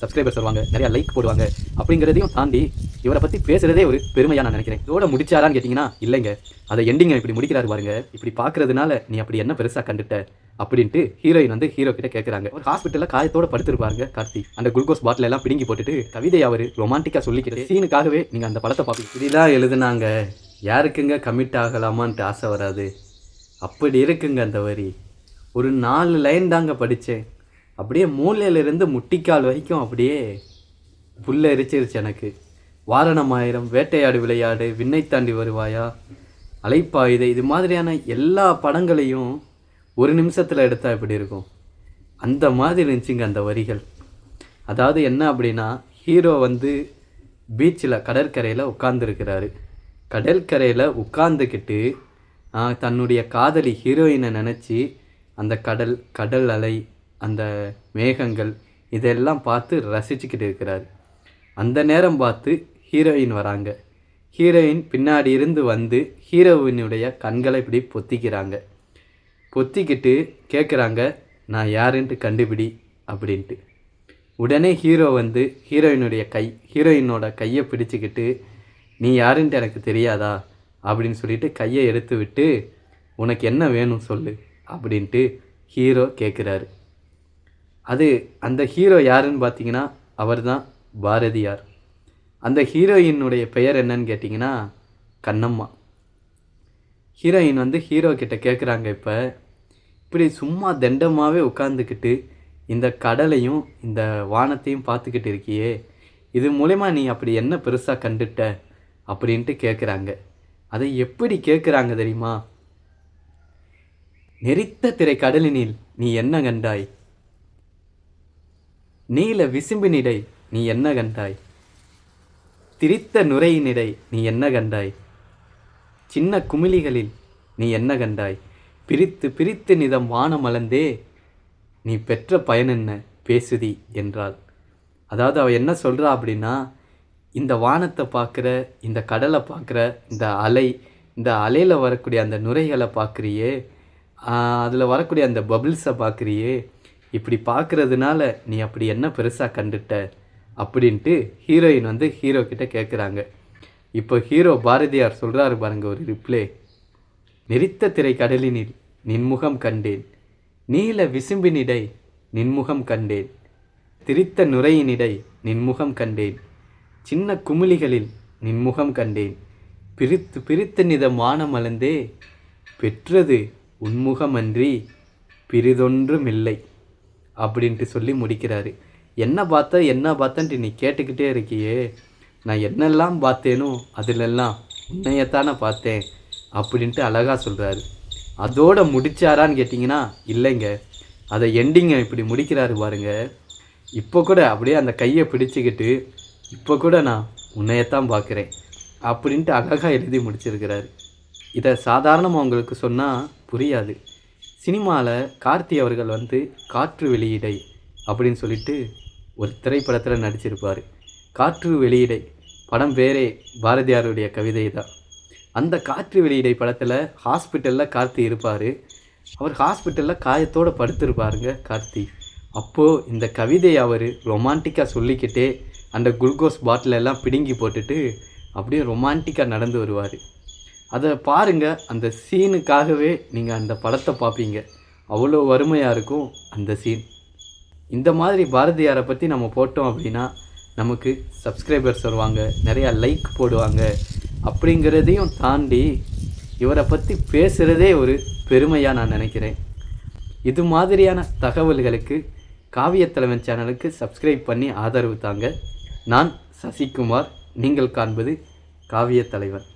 Subscribers வருவாங்க நிறைய like போடுவாங்க அப்படிங்கிறதையும் தாண்டி இவரை பற்றி பேசுகிறதே ஒரு பெருமையாக நான் நினைக்கிறேன். இதோட முடிச்சாரான்னு கேட்டிங்கன்னா இல்லைங்க. அதை எண்டிங்கை இப்படி முடிக்கிறாரு பாருங்க. இப்படி பார்க்கறதுனால நீ அப்படி என்ன பெருசாக கண்டுட்ட அப்படின்ட்டு ஹீரோயின் வந்து ஹீரோ கிட்ட கேட்குறாங்க ஒரு ஹாஸ்பிட்டலில் காயத்தோட படுத்திருப்பாருங்க கார்த்தி. அந்த குளுக்கோஸ் பாட்டில் எல்லாம் பிடுங்கி போட்டுட்டு கவிதை அவர் ரொமான்டிக்காக சொல்லிக்கிறது சீனுக்காகவே நீங்கள் அந்த படத்தை பார்ப்பீங்க இப்படிதான் எழுதுனாங்க. யாருக்குங்க கமிட் ஆகலாமான்ட்டு ஆசை வராது. அப்படி இருக்குங்க அந்த வரி. ஒரு நாலு லைன் தாங்க படித்தேன் அப்படியே மூலையிலிருந்து முட்டிக்கால் வரைக்கும் அப்படியே புல்ல எரிச்சிருச்சு எனக்கு. வாரணமாயிரம் வேட்டையாடு விளையாடு விண்ணை தாண்டி வருவாயா? அலைப்பாயுதை இது மாதிரியான எல்லா படங்களையும் ஒரு நிமிஷத்தில் எடுத்தால் எப்படி இருக்கும்? அந்த மாதிரி இருந்துச்சுங்க அந்த வரிகள். அதாவது என்ன அப்படின்னா ஹீரோ வந்து பீச்சில் கடற்கரையில் உட்காந்துருக்கிறாரு கடற்கரையில் உட்காந்துக்கிட்டு தன்னுடைய காதலி ஹீரோயினை நினச்சி அந்த கடல் கடல் அலை அந்த மேகங்கள் இதெல்லாம் பார்த்து ரசிச்சுக்கிட்டு இருக்கிறார். அந்த நேரம் பார்த்து ஹீரோயின் வராங்க. ஹீரோயின் பின்னாடி இருந்து வந்து ஹீரோயினுடைய கண்களை இப்படி பொத்திக்கிறாங்க. பொத்திக்கிட்டு கேட்குறாங்க நான் யாருன்ட்டு கண்டுபிடி அப்படின்ட்டு. உடனே ஹீரோ வந்து ஹீரோயினுடைய கை ஹீரோயினோட கையை பிடிச்சிக்கிட்டு நீ யாருன்ட்டு எனக்கு தெரியாதா? அப்படின்னு சொல்லிட்டு கையை எடுத்து விட்டு உனக்கு என்ன வேணும் சொல்லு அப்படின்ட்டு ஹீரோ கேட்குறாரு. அது அந்த ஹீரோ யாருன்னு பார்த்தீங்கன்னா அவர் தான் பாரதியார். அந்த ஹீரோயினுடைய பெயர் என்னன்னு கேட்டிங்கன்னா கண்ணம்மா. ஹீரோயின் வந்து ஹீரோ கிட்ட கேட்குறாங்க இப்போ. இப்படி சும்மா தண்டமாகவே உட்காந்துக்கிட்டு இந்த கடலையும் இந்த வானத்தையும் பார்த்துக்கிட்டு இருக்கியே இது மூலயமா நீ அப்படி என்ன பெருசாக கண்டுட்ட? அப்படின்ட்டு கேட்குறாங்க அதை எப்படி கேட்குறாங்க தெரியுமா? நெரித்த திரை கடலினில் நீ என்ன கண்டாய்? நீல விசும்பினிடை நீ என்ன கண்டாய்? திரித்த நுரையினிடை நீ என்ன கண்டாய்? சின்ன குமிழிகளில் நீ என்ன கண்டாய்? பிரித்து பிரித்து நிதம் வானமளந்தே நீ பெற்ற பயன் என்ன? பேசுதி என்றாள். அதாவது அவள் என்ன சொல்கிறா அப்படின்னா இந்த வானத்தை பார்க்குற இந்த கடலை பார்க்குற இந்த அலை இந்த அலையில் வரக்கூடிய அந்த நுரைகளை பார்க்குறியே அதில் வரக்கூடிய அந்த பபிள்ஸை பார்க்குறியே இப்படி பார்க்குறதுனால நீ அப்படி என்ன பெருசாக கண்டுட்ட? அப்படின்ட்டு ஹீரோயின் வந்து ஹீரோ கிட்ட கேட்குறாங்க இப்போ ஹீரோ பாரதியார் சொல்கிறாரு பாருங்க ஒரு ரிப்ளே நெறித்த திரை கடலினில் நின்முகம் கண்டேன். நீல விசும்பினிடை நின்முகம் கண்டேன். திரித்த நுரையினிடை நின்முகம் கண்டேன். சின்ன குமிழிகளில் நின்முகம் கண்டேன். பிரித்து பிரித்து நித வானமளந்தே பெற்றது உன்முகமன்றி. பிரிதொன்றுமில்லை அப்படின்ட்டு சொல்லி முடிக்கிறாரு. என்ன பார்த்த என்ன பார்த்தன்ட்டு நீ கேட்டுக்கிட்டே இருக்கியே? நான் என்னெல்லாம் பார்த்தேனோ அதிலெல்லாம் உன்னையத்தானே பார்த்தேன் அப்படின்ட்டு அழகாக சொல்கிறாரு அதோட முடிச்சாரான்னு கேட்டிங்கன்னா இல்லைங்க. அதை எண்டிங்கை இப்படி முடிக்கிறாரு பாருங்க. இப்போ கூட அப்படியே அந்த கையை பிடிச்சிக்கிட்டு இப்போ கூட நான் உன்னையத்தான் பார்க்குறேன் அப்படின்ட்டு அழகாக எழுதி முடிச்சிருக்கிறாரு. இதை சாதாரணமாக உங்களுக்கு சொன்னால் புரியாது. சினிமாவில் கார்த்தி அவர்கள் வந்து காற்று வெளியீடை அப்படின்னு சொல்லிட்டு ஒரு திரைப்படத்தில் நடிச்சிருப்பார். காற்று வெளியீடை படம் பேரே பாரதியாருடைய கவிதை தான் அந்த காற்று வெளியீடை படத்தில் ஹாஸ்பிட்டலில் கார்த்தி இருப்பார். அவர் ஹாஸ்பிட்டலில் காயத்தோடு படுத்திருப்பாருங்க கார்த்தி. அப்போது இந்த கவிதையை அவர் ரொமான்டிக்காக சொல்லிக்கிட்டே அந்த குளுக்கோஸ் பாட்டிலெல்லாம் பிடுங்கி போட்டுட்டு அப்படியே ரொமான்டிக்காக நடந்து வருவார். அதை பாருங்கள் அந்த சீனுக்காகவே நீங்கள் அந்த படத்தை பார்ப்பீங்க. அவ்வளோ வறுமையாக இருக்கும் அந்த சீன். இந்த மாதிரி பாரதியாரை பற்றி நம்ம போட்டோம் அப்படின்னா நமக்கு சப்ஸ்கிரைபர்ஸ் வருவாங்க நிறையா லைக் போடுவாங்க. அப்படிங்கிறதையும் தாண்டி இவரை பற்றி பேசுகிறதே ஒரு பெருமையாக நான் நினைக்கிறேன். இது மாதிரியான தகவல்களுக்கு காவியத்தலைவன் சேனலுக்கு சப்ஸ்கிரைப் பண்ணி ஆதரவு தாங்க. நான் சசிகுமார் நீங்கள் காண்பது காவியத்தலைவன்